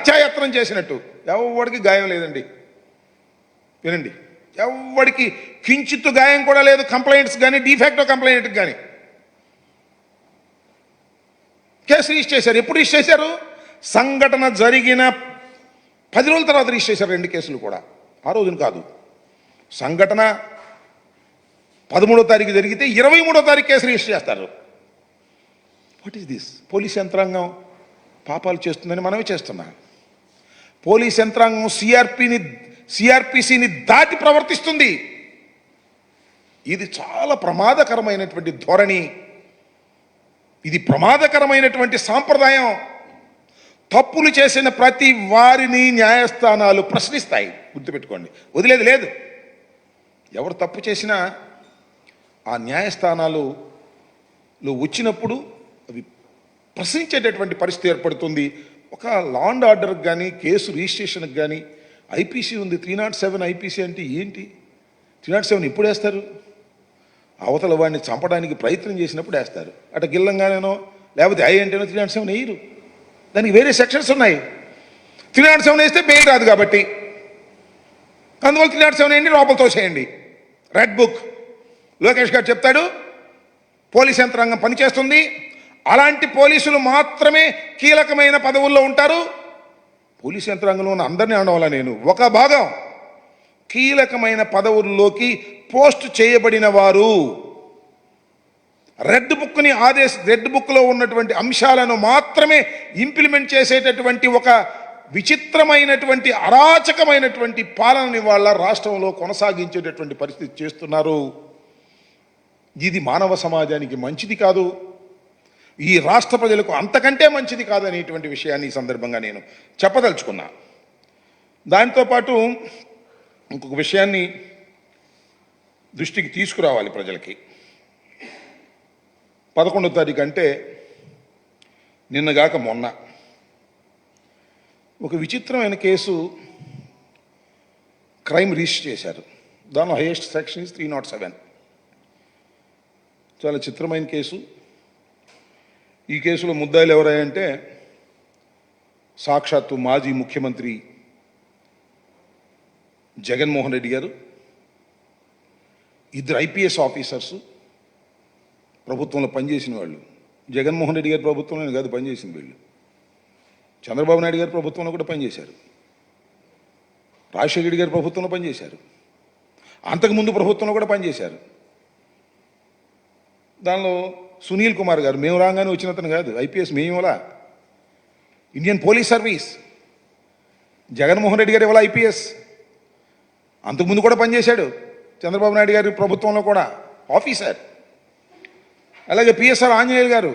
హత్యాయత్నం చేసినట్టు. ఎవడికి గాయం లేదండి. వినండి. ఎవడికి కించిత్తు గాయం కూడా లేదు కంప్లైంట్స్ కానీ డిఫెక్టో కంప్లైంట్ కానీ కేసు రిజిస్టర్ చేశారు. ఎప్పుడు రిజిస్టర్ చేశారు? సంఘటన జరిగిన పది రోజుల తర్వాత రిజిస్టర్ చేశారు రెండు కేసులు కూడా. ఆ రోజున కాదు. సంఘటన పదమూడో తారీఖు జరిగితే ఇరవై మూడో తారీఖు కేసు రిజిస్టర్ చేస్తారు. వాట్ ఈస్ దిస్ పోలీస్ యంత్రాంగం పాపాలు చేస్తుందని మనమే చేస్తున్నాం. పోలీస్ యంత్రాంగం సిఆర్పిని సిఆర్పిసిని దాటి ప్రవర్తిస్తుంది. ఇది చాలా ప్రమాదకరమైనటువంటి ధోరణి. ఇది ప్రమాదకరమైనటువంటి సాంప్రదాయం. తప్పులు చేసిన ప్రతి వారిని న్యాయస్థానాలు ప్రశ్నిస్తాయి. గుర్తుపెట్టుకోండి. వదిలేదు లేదు. ఎవరు తప్పు చేసినా ఆ న్యాయస్థానాలు వచ్చినప్పుడు అవి ప్రశ్నించేటటువంటి పరిస్థితి ఏర్పడుతుంది. ఒక లా అండ్ ఆర్డర్కి కానీ కేసు రిజిస్ట్రేషన్కి కానీ ఐపీసీ ఉంది. త్రీ నాట్ సెవెన్ ఐపీసీ అంటే ఏంటి? త్రీ నాట్ సెవెన్ ఇప్పుడు వేస్తారు? అవతల వాడిని చంపడానికి ప్రయత్నం చేసినప్పుడు వేస్తారు. అటు గిల్లంగానేనో లేకపోతే ఐ అంటేనో త్రీ నాట్ సెవెన్ వేయరు. దానికి వేరే సెక్షన్స్ ఉన్నాయి. త్రీ నాట్ సెవెన్ వేస్తే బెయిల్ రాదు కాబట్టి. అందువల్ల త్రీ నాట్ సెవెన్ వేయండి లోపలతో చేయండి రెడ్ బుక్. లోకేష్ గారు చెప్తాడు పోలీస్ యంత్రాంగం పనిచేస్తుంది. అలాంటి పోలీసులు మాత్రమే కీలకమైన పదవుల్లో ఉంటారు. పోలీస్ యంత్రాంగంలో ఉన్న అందరినీ అనడం నేను. ఒక భాగం కీలకమైన పదవుల్లోకి పోస్ట్ చేయబడిన వారు. రెడ్ బుక్ని ఆదేశ రెడ్ బుక్లో ఉన్నటువంటి అంశాలను మాత్రమే ఇంప్లిమెంట్ చేసేటటువంటి ఒక విచిత్రమైనటువంటి అరాచకమైనటువంటి పాలనని వాళ్ళ రాష్ట్రంలో కొనసాగించేటటువంటి పరిస్థితి చేస్తున్నారు. ఇది మానవ సమాజానికి మంచిది కాదు. ఈ రాష్ట్ర ప్రజలకు అంతకంటే మంచిది కాదనేటువంటి విషయాన్ని ఈ సందర్భంగా నేను చెప్పదలుచుకున్నా. దాంతోపాటు ఇంకొక విషయాన్ని దృష్టికి తీసుకురావాలి ప్రజలకి. పదకొండో తారీఖు అంటే నిన్నగాక మొన్న ఒక విచిత్రమైన కేసు క్రైమ్ రిజిస్టర్ చేశారు. దానిలో highest section is three not seven చాలా చిత్రమైన కేసు. ఈ కేసులో ముద్దాయిలు ఎవరాయంటే సాక్షాత్తు మాజీ ముఖ్యమంత్రి జగన్మోహన్ రెడ్డి గారు ఇద్దరు ఐపీఎస్ ఆఫీసర్స్ ప్రభుత్వంలో పనిచేసిన వాళ్ళు. జగన్మోహన్ రెడ్డి గారి ప్రభుత్వంలోనే కాదు పనిచేసిన వీళ్ళు. చంద్రబాబు నాయుడు గారి ప్రభుత్వంలో కూడా పనిచేశారు. రాజశేఖర రెడ్డి గారి ప్రభుత్వంలో పనిచేశారు. అంతకుముందు ప్రభుత్వంలో కూడా పనిచేశారు. దానిలో సునీల్ కుమార్ గారు మేము రాగానే వచ్చిన అతను కాదు IPS మేమేలా Indian police service. Jaganmohan Reddy garu ఇవాళ ఐపీఎస్. అంతకుముందు కూడా పనిచేశాడు చంద్రబాబు నాయుడు గారి ప్రభుత్వంలో కూడా ఆఫీసర్. అలాగే పిఎస్ఆర్ ఆంజనేయులు గారు.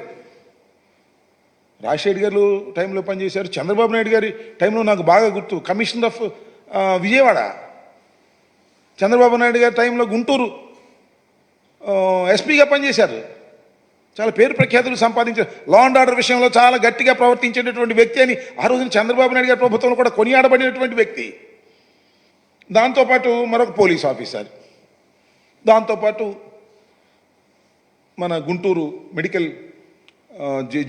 రాజశేఖర్ గారు టైంలో పనిచేశారు చంద్రబాబు నాయుడు గారి టైంలో నాకు బాగా గుర్తు కమిషనర్ ఆఫ్ విజయవాడ. చంద్రబాబు నాయుడు గారి టైంలో గుంటూరు ఎస్పీగా పనిచేశారు. చాలా పేరు ప్రఖ్యాతులు సంపాదించారు లా అండ్ ఆర్డర్ విషయంలో చాలా గట్టిగా ప్రవర్తించేటటువంటి వ్యక్తి అని ఆ రోజున చంద్రబాబు నాయుడు గారి ప్రభుత్వంలో కూడా కొనియాడబడినటువంటి వ్యక్తి. దాంతోపాటు మరొక పోలీస్ ఆఫీసర్. దాంతోపాటు మన Guntur medical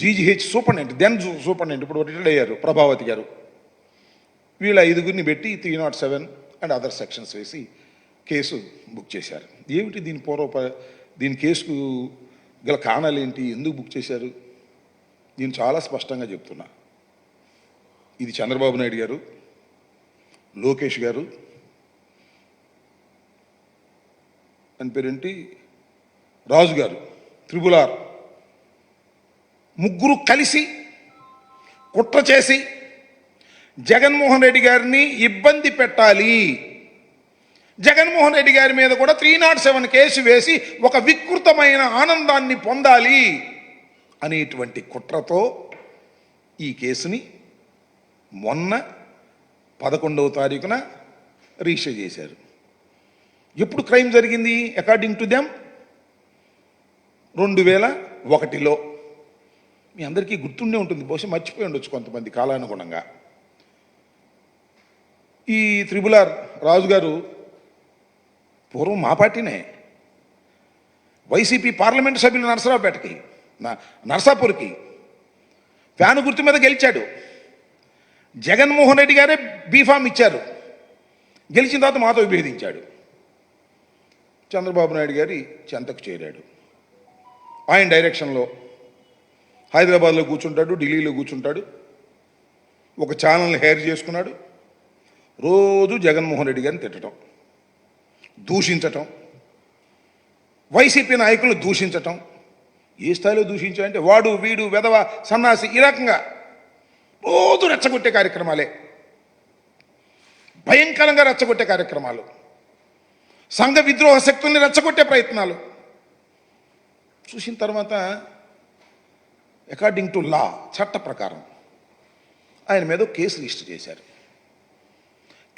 GGH superintendent then superintendent ఇప్పుడు రిటైర్డ్ అయ్యారు ప్రభావతి గారు. వీళ్ళ ఐదుగురిని పెట్టి three not seven and other sections వేసి కేసు బుక్ చేశారు. ఏమిటి దీని పూర్వ దీని కేసుకు గల కారణాలు ఏంటి ఎందుకు బుక్ చేశారు? నేను చాలా స్పష్టంగా చెప్తున్నా. ఇది చంద్రబాబు నాయుడు గారు లోకేష్ గారు అని పేరేంటి? రాజు గారు త్రిబులార్ ముగ్గురు కలిసి కుట్ర చేసి జగన్మోహన్ రెడ్డి గారిని ఇబ్బంది పెట్టాలి. జగన్మోహన్ రెడ్డి గారి మీద కూడా త్రీ నాట్ సెవెన్ కేసు వేసి ఒక వికృతమైన ఆనందాన్ని పొందాలి అనేటువంటి కుట్రతో ఈ కేసుని మొన్న పదకొండవ తారీఖున రిజిస్టర్ చేశారు. ఎప్పుడు క్రైమ్ జరిగింది? అకార్డింగ్ టు దెమ్ రెండు వేల ఒకటిలో. మీ అందరికీ గుర్తుండే ఉంటుంది. బహుశా మర్చిపోయి ఉండొచ్చు కొంతమంది కాలానుగుణంగా. ఈ త్రిబులార్ రాజు గారు పూర్వం మా పార్టీనే. వైసీపీ పార్లమెంటు సభ్యులు నరసరావుపేటకి నా నరసాపూర్కి. ఫ్యాను గుర్తు మీద గెలిచాడు. జగన్మోహన్ రెడ్డి గారే బీఫామ్ ఇచ్చారు. గెలిచిన తర్వాత మాతో విభేదించాడు. చంద్రబాబు నాయుడు గారి చెంతకు చేరాడు. ఆయన డైరెక్షన్లో హైదరాబాద్లో కూర్చుంటాడు ఢిల్లీలో కూర్చుంటాడు. ఒక ఛానల్ని హెయిర్ చేసుకున్నాడు. రోజు జగన్మోహన్ రెడ్డి గారిని తిట్టడం. దూషించటం. వైసీపీ నాయకులు దూషించటం. ఏ స్థాయిలో దూషించాడంటే వాడు వీడు వెధవ సన్నాసి ఈ రకంగా రోజు రెచ్చగొట్టే కార్యక్రమాలే. భయంకరంగా రెచ్చగొట్టే కార్యక్రమాలు. సంఘ విద్రోహ శక్తుల్ని రెచ్చగొట్టే ప్రయత్నాలు. చూసిన తర్వాత అకార్డింగ్ టు లా చట్ట ప్రకారం ఆయన మీద కేసు రిజిస్టర్ చేశారు.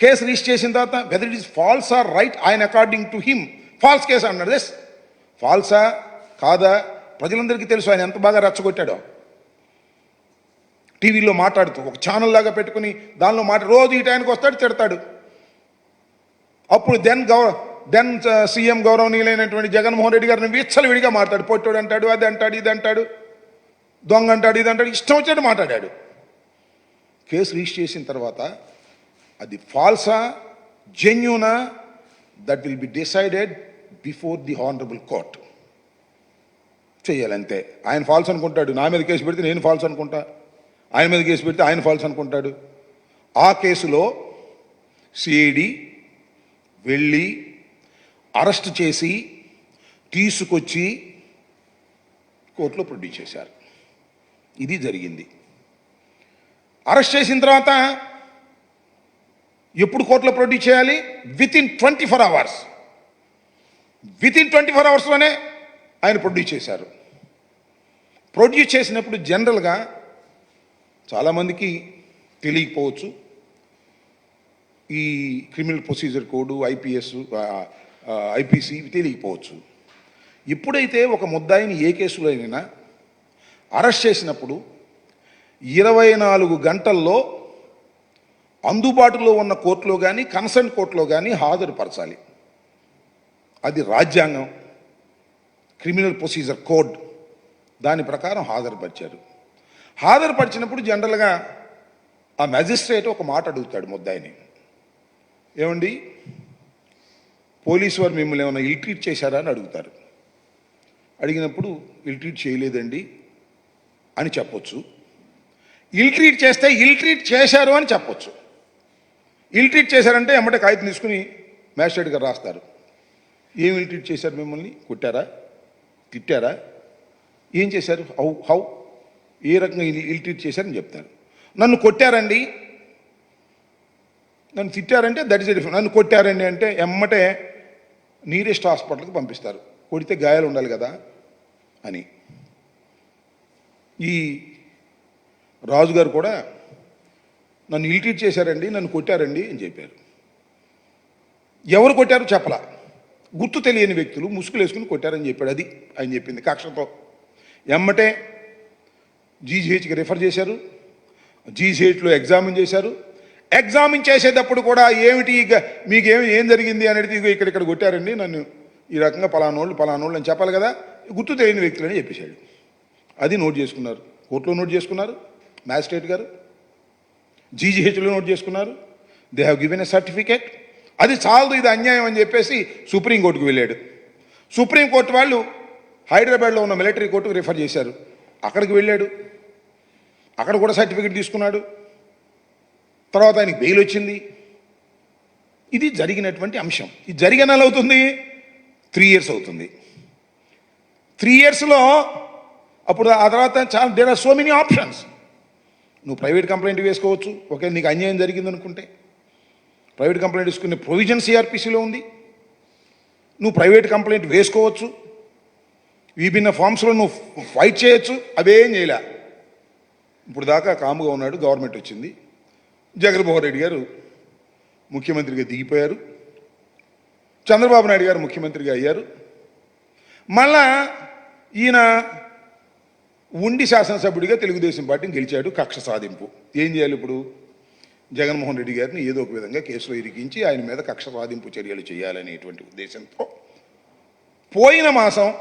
కేసు రిజిస్టర్ చేసిన తర్వాత whether it is false or right ఆయన according to him false case అన్నాడు దిస్ ఫాల్సా కాదా? ప్రజలందరికీ తెలుసు. ఆయన ఎంత బాగా రెచ్చగొట్టాడో. టీవీలో మాట్లాడుతూ ఒక ఛానల్ లాగా పెట్టుకుని దానిలో మాట రోజు ఈ టైంకి వస్తాడు తిడతాడు. అప్పుడు దెన్ గౌ దెన్ సీఎం గౌరవనీయులైనటువంటి జగన్మోహన్ రెడ్డి గారిని విచ్చలవిడిగా మాట్లాడు. పొట్టోడు అంటాడు అది అంటాడు ఇది అంటాడు దొంగ అంటాడు ఇది అంటాడు. ఇష్టం వచ్చాడు మాట్లాడాడు. కేసు రిజిస్టర్ చేసిన తర్వాత అది ఫాల్సా జెన్యునా that will be decided before the honourable court చేయాలంతే. ఆయన ఫాల్స్ అనుకుంటాడు. నా మీద కేసు పెడితే నేను ఫాల్స్ అనుకుంటా. ఆయన మీద కేసు పెడితే ఆయన ఫాల్స్ అనుకుంటాడు. ఆ కేసులో సిఐడి వెళ్ళి అరెస్ట్ చేసి తీసుకొచ్చి కోర్టులో ప్రొడ్యూస్ చేశారు. ఇది జరిగింది. అరెస్ట్ చేసిన తర్వాత ఎప్పుడు కోర్టులో ప్రొడ్యూస్ చేయాలి? Within twenty four hours within twenty four అవర్స్లోనే ఆయన ప్రొడ్యూస్ చేశారు. ప్రొడ్యూస్ చేసినప్పుడు జనరల్గా చాలామందికి తెలియకపోవచ్చు. ఈ criminal procedure code IPS IPC తెలియకపోవచ్చు. ఎప్పుడైతే ఒక ముద్దాయిని ఏ కేసులో అయినా అరెస్ట్ చేసినప్పుడు ఇరవై నాలుగు గంటల్లో అందుబాటులో ఉన్న కోర్టులో కానీ కన్సర్న్ కోర్టులో కానీ హాజరుపరచాలి. అది రాజ్యాంగం క్రిమినల్ ప్రొసీజర్ కోడ్. దాని ప్రకారం హాజరుపరిచారు. హాజరుపరిచినప్పుడు జనరల్గా ఆ మ్యాజిస్ట్రేట్ ఒక మాట అడుగుతాడు ముద్దాయిని. ఏమండి? పోలీసు వారు మిమ్మల్ని ఏమైనా ఇల్ట్రీట్ చేశారా అని అడుగుతారు. అడిగినప్పుడు ఇల్ట్రీట్ చేయలేదండి అని చెప్పొచ్చు. ఇల్ట్రీట్ చేస్తే ఇల్ట్రీట్ చేశారు అని చెప్పొచ్చు. ఇల్ ట్రీట్ చేశారంటే ఎమ్మటే కాగితం తీసుకుని మ్యాజిస్ట్రేట్ గారు రాస్తారు. ఏం ఇల్ ట్రీట్ చేశారు మిమ్మల్ని? కొట్టారా? తిట్టారా? ఏం చేశారు? How how? ఏ రకంగా ఇల్ ట్రీట్ చేశారని చెప్తారు. నన్ను కొట్టారండి. నన్ను తిట్టారంటే దట్ ఇస్ డిఫరెంట్ నన్ను కొట్టారండి అంటే ఎమ్మటే నీరెస్ట్ హాస్పిటల్కి పంపిస్తారు. కొడితే గాయాలు ఉండాలి కదా అని. ఈ రాజుగారు కూడా నన్ను ఇల్ట్రీట్ చేశారండి నన్ను కొట్టారండి అని చెప్పారు. ఎవరు కొట్టారు చెప్పలా. గుర్తు తెలియని వ్యక్తులు ముసుగులు వేసుకుని కొట్టారని చెప్పాడు అది ఆయన చెప్పింది కక్షతో. ఎమ్మటే జీజీహెచ్కి రిఫర్ చేశారు జీజీహెచ్లో ఎగ్జామిన్ చేశారు. ఎగ్జామిన్ చేసేటప్పుడు కూడా ఏమిటి ఇక మీకు ఏమి ఏం జరిగింది అనేది ఇక్కడ ఇక్కడ కొట్టారండి నన్ను ఈ రకంగా పలానోళ్ళు పలానోళ్ళు అని చెప్పాలి కదా గుర్తు తెలియని వ్యక్తులని చెప్పేశాడు. అది నోట్ చేసుకున్నారు కోర్టులో నోట్ చేసుకున్నారు మ్యాజిస్ట్రేట్ గారు. జీజీహెచ్లో నోట్ చేసుకున్నారు. They have given a certificate అది చాలదు ఇది అన్యాయం అని చెప్పేసి సుప్రీంకోర్టుకు వెళ్ళాడు. సుప్రీంకోర్టు వాళ్ళు హైదరాబాద్లో ఉన్న మిలిటరీ కోర్టుకు రిఫర్ చేశారు. అక్కడికి వెళ్ళాడు. అక్కడ కూడా సర్టిఫికేట్ తీసుకున్నాడు. తర్వాత ఆయనకి బెయిల్ వచ్చింది. ఇది జరిగినటువంటి అంశం. ఇది జరిగిన అవుతుంది? త్రీ ఇయర్స్ అవుతుంది. త్రీ ఇయర్స్లో అప్పుడు ఆ తర్వాత చాలా there are so many options నువ్వు ప్రైవేట్ కంప్లైంట్ వేసుకోవచ్చు. ఓకే నీకు అన్యాయం జరిగింది అనుకుంటే ప్రైవేట్ కంప్లైంట్ వేసుకునే ప్రొవిజన్ సిఆర్పిసిలో ఉంది. నువ్వు ప్రైవేట్ కంప్లైంట్ వేసుకోవచ్చు. విభిన్న ఫామ్స్లో నువ్వు ఫైట్ చేయొచ్చు. అవేం చేయలే. ఇప్పుడు దాకా కాముగా ఉన్నాడు గవర్నమెంట్ వచ్చింది. జగన్మోహన్ రెడ్డి గారు ముఖ్యమంత్రిగా దిగిపోయారు. చంద్రబాబు నాయుడు గారు ముఖ్యమంత్రిగా అయ్యారు. మళ్ళా ఈయన ఉండి శాసనసభ్యుడిగా తెలుగుదేశం పార్టీని గెలిచాడు కక్ష సాధింపు. ఏం చేయాలి ఇప్పుడు? జగన్మోహన్ రెడ్డి గారిని ఏదో ఒక విధంగా కేసులో ఇరికించి ఆయన మీద కక్ష సాధింపు చర్యలు చేయాలనేటువంటి ఉద్దేశంతో పోయిన మాసం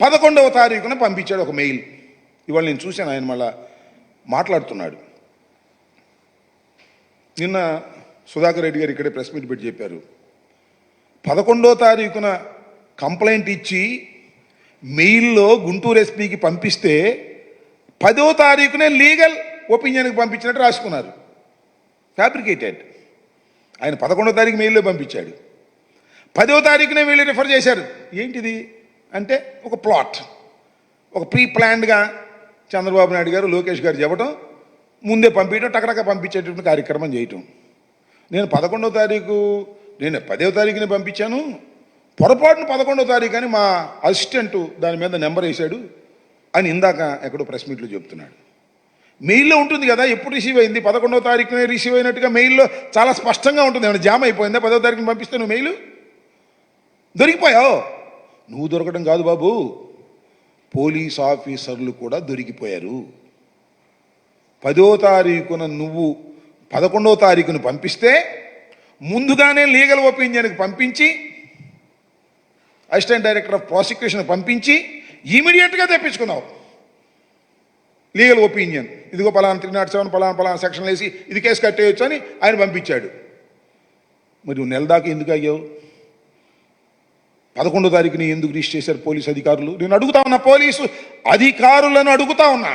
పదకొండవ తారీఖున పంపించాడు ఒక మెయిల్. ఇవాళ నేను చూశాను ఆయన మళ్ళా మాట్లాడుతున్నాడు. నిన్న సుధాకర్ రెడ్డి గారు ఇక్కడే ప్రెస్ మీట్ పెట్టి చెప్పారు. పదకొండో తారీఖున కంప్లైంట్ ఇచ్చి మెయిల్లో గుంటూరు ఎస్పీకి పంపిస్తే పదో తారీఖునే లీగల్ ఒపీనియన్కి పంపించినట్టు రాసుకున్నారు. ఫ్యాబ్రికేటెడ్. ఆయన పదకొండో తారీఖు మెయిల్లో పంపించాడు. పదో తారీఖునే వీళ్ళు రిఫర్ చేశారు. ఏంటిది? అంటే ఒక ప్లాట్. ఒక ప్రీ ప్లాన్డ్గా చంద్రబాబు నాయుడు గారు లోకేష్ గారు చెప్పడం ముందే పంపించడం టకటక పంపించేటటువంటి కార్యక్రమం చేయటం. నేను పదకొండో తారీఖు నేను పదో తారీఖునే పంపించాను. పొరపాటున పదకొండో తారీఖు అని మా అసిస్టెంట్ దాని మీద నెంబర్ వేశాడు. అని ఇందాక ఎక్కడో ప్రెస్ మీట్లో చెప్తున్నాడు. మెయిల్లో ఉంటుంది కదా ఎప్పుడు రిసీవ్ అయింది? పదకొండవ తారీఖునే రిసీవ్ అయినట్టుగా మెయిల్లో చాలా స్పష్టంగా ఉంటుంది. ఏమైనా జామ్ అయిపోయిందా? పదో తారీఖున పంపిస్తే నువ్వు మెయిల్? దొరికిపోయావు? నువ్వు దొరకడం కాదు బాబు. పోలీస్ ఆఫీసర్లు కూడా దొరికిపోయారు. పదో తారీఖున నువ్వు పదకొండో తారీఖున పంపిస్తే ముందుగానే లీగల్ ఒపీనియన్కి పంపించి అసిస్టెంట్ డైరెక్టర్ ఆఫ్ ప్రాసిక్యూషన్ పంపించి ఇమీడియట్గా తెప్పించుకున్నావు లీగల్ ఒపీనియన్. ఇదిగో పలానా త్రీ నాట్ సెవెన్ పలానా పలానా సెక్షన్ వేసి ఇది కేసు కట్టేయచ్చు అని ఆయన పంపించాడు. మరి నువ్వు నెల దాకా ఎందుకు అయ్యావు పదకొండో తారీఖుని ఎందుకు రిజిస్టర్ చేశారు పోలీస్ అధికారులు? నేను అడుగుతా ఉన్నా పోలీసు అధికారులను అడుగుతా ఉన్నా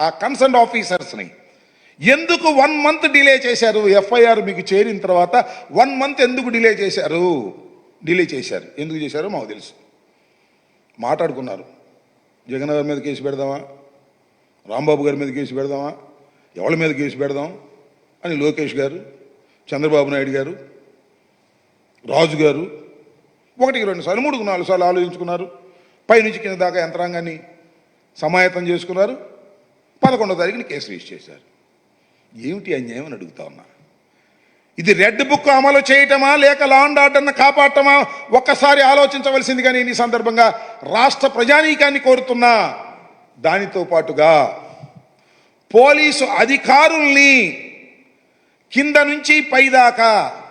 ఆ కన్సర్న్ ఆఫీసర్స్ని. ఎందుకు వన్ మంత్ డిలే చేశారు? ఎఫ్ఐఆర్ మీకు చేరిన తర్వాత వన్ మంత్ ఎందుకు డిలే చేశారు? డిలే చేశారు. ఎందుకు చేశారో మాకు తెలుసు. మాట్లాడుకున్నారు. జగన్ గారి మీద కేసు పెడదామా? రాంబాబు గారి మీద కేసు పెడదామా? ఎవరి మీద కేసు పెడదాం? అని లోకేష్ గారు చంద్రబాబు నాయుడు గారు రాజు గారు ఒకటికి రెండు సార్లు మూడుకు నాలుగు సార్లు ఆలోచించుకున్నారు. పైనుంచి కింద దాకా యంత్రాంగాన్ని సమాయత్తం చేసుకున్నారు. పదకొండో తారీఖున కేసు రిజిస్టర్ చేశారు. ఏమిటి అన్యాయం అని అడుగుతా ఉన్నా. ఇది రెడ్ బుక్ అమలు చేయటమా లేక లా అండ్ ఆర్డర్ను కాపాడటమా? ఒక్కసారి ఆలోచించవలసిందిగా నేను ఈ సందర్భంగా రాష్ట్ర ప్రజానీకాన్ని కోరుతున్నా. దానితో పాటుగా పోలీసు అధికారుల్ని కింద నుంచి పైదాకా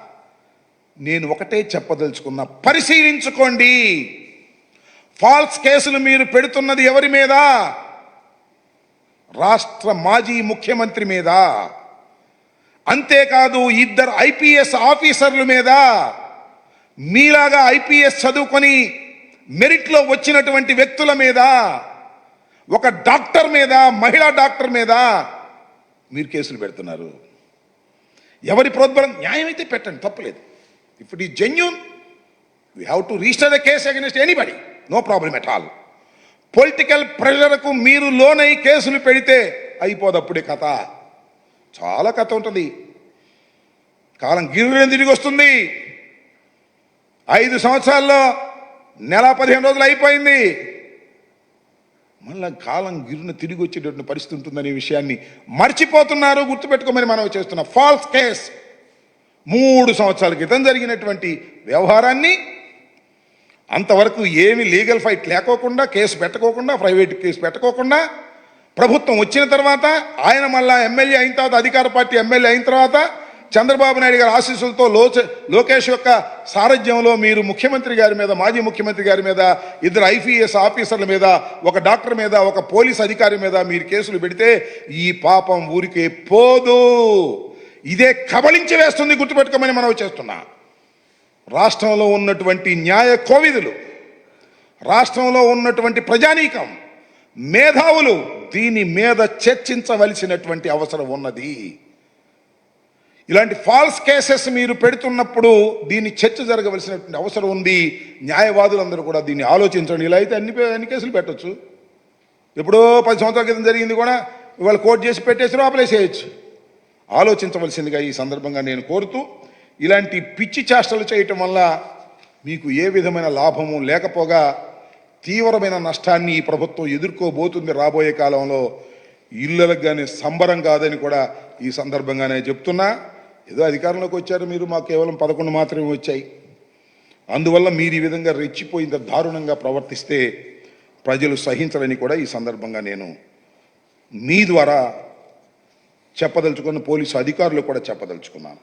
నేను ఒకటే చెప్పదలుచుకున్నా. పరిశీలించుకోండి. ఫాల్స్ కేసులు మీరు పెడుతున్నది ఎవరి మీద? రాష్ట్ర మాజీ ముఖ్యమంత్రి మీద. అంతేకాదు ఇద్దరు ఐపీఎస్ ఆఫీసర్ల మీద మీలాగా ఐపీఎస్ చదువుకొని మెరిట్లో వచ్చినటువంటి వ్యక్తుల మీద ఒక డాక్టర్ మీద మహిళా డాక్టర్ మీద మీరు కేసులు పెడుతున్నారు. ఎవరి ప్రోద్బలం న్యాయం అయితే పెట్టండి తప్పలేదు. If it is genuine we have to register the case against anybody no problem at all political ప్రెషర్కు మీరు లోనై కేసులు పెడితే అయిపోదప్పుడే కథ. చాలా కథ ఉంటుంది. కాలం గిర్రెని తిరిగి వస్తుంది ఐదు సంవత్సరాల్లో నెల పదిహేను రోజులు అయిపోయింది. మళ్ళీ కాలం గిరున తిరిగి వచ్చేటటువంటి పరిస్థితి ఉంటుందనే విషయాన్ని మర్చిపోతున్నారు గుర్తుపెట్టుకోమని మనం చేస్తున్న ఫాల్స్ కేస్. మూడు సంవత్సరాల క్రితం జరిగినటువంటి వ్యవహారాన్ని అంతవరకు ఏమి లీగల్ ఫైట్ లేకోకుండా కేసు పెట్టకోకుండా ప్రైవేట్ కేసు పెట్టకోకుండా ప్రభుత్వం వచ్చిన తర్వాత ఆయన మళ్ళా ఎమ్మెల్యే అయిన తర్వాత అధికార పార్టీ ఎమ్మెల్యే అయిన తర్వాత చంద్రబాబు నాయుడు గారి ఆశీస్సులతో లోచ లోకేష్ యొక్క సారథ్యంలో మీరు ముఖ్యమంత్రి గారి మీద మాజీ ముఖ్యమంత్రి గారి మీద ఇద్దరు ఐపీఎస్ ఆఫీసర్ల మీద ఒక డాక్టర్ మీద ఒక పోలీస్ అధికారి మీద మీరు కేసులు పెడితే ఈ పాపం ఊరికే పోదు. ఇదే కబళించి వేస్తుంది గుర్తుపెట్టుకోమని మనం చేస్తున్నా. రాష్ట్రంలో ఉన్నటువంటి న్యాయ కోవిదులు రాష్ట్రంలో ఉన్నటువంటి ప్రజానీకం మేధావులు దీని మీద చర్చించవలసినటువంటి అవసరం ఉన్నది. ఇలాంటి ఫాల్స్ కేసెస్ మీరు పెడుతున్నప్పుడు దీన్ని చర్చ జరగవలసినటువంటి అవసరం ఉంది. న్యాయవాదులందరూ కూడా దీన్ని ఆలోచించండి. ఇలా అయితే అన్ని అన్ని కేసులు పెట్టొచ్చు. ఎప్పుడో పది సంవత్సరాల క్రితం జరిగింది కూడా ఇవాళ కోర్టు చేసి పెట్టేసి లోపలేసేయచ్చు ఆలోచించవలసిందిగా ఈ సందర్భంగా నేను కోరుతూ ఇలాంటి పిచ్చి చేష్టలు చేయటం వల్ల మీకు ఏ విధమైన లాభము లేకపోగా తీవ్రమైన నష్టాన్ని ఈ ప్రభుత్వం ఎదుర్కోబోతుంది రాబోయే కాలంలో. ఇళ్ళలకు కానీ సంబరం కాదని కూడా ఈ సందర్భంగానే చెప్తున్నా. ఏదో అధికారంలోకి వచ్చారు మీరు మాకు కేవలం పదకొండు మాత్రమే వచ్చాయి. అందువల్ల మీరు ఈ విధంగా రెచ్చిపోయింత దారుణంగా ప్రవర్తిస్తే ప్రజలు సహించరని కూడా ఈ సందర్భంగా నేను మీ ద్వారా చెప్పదలుచుకున్న పోలీసు అధికారులు కూడా చెప్పదలుచుకున్నాను.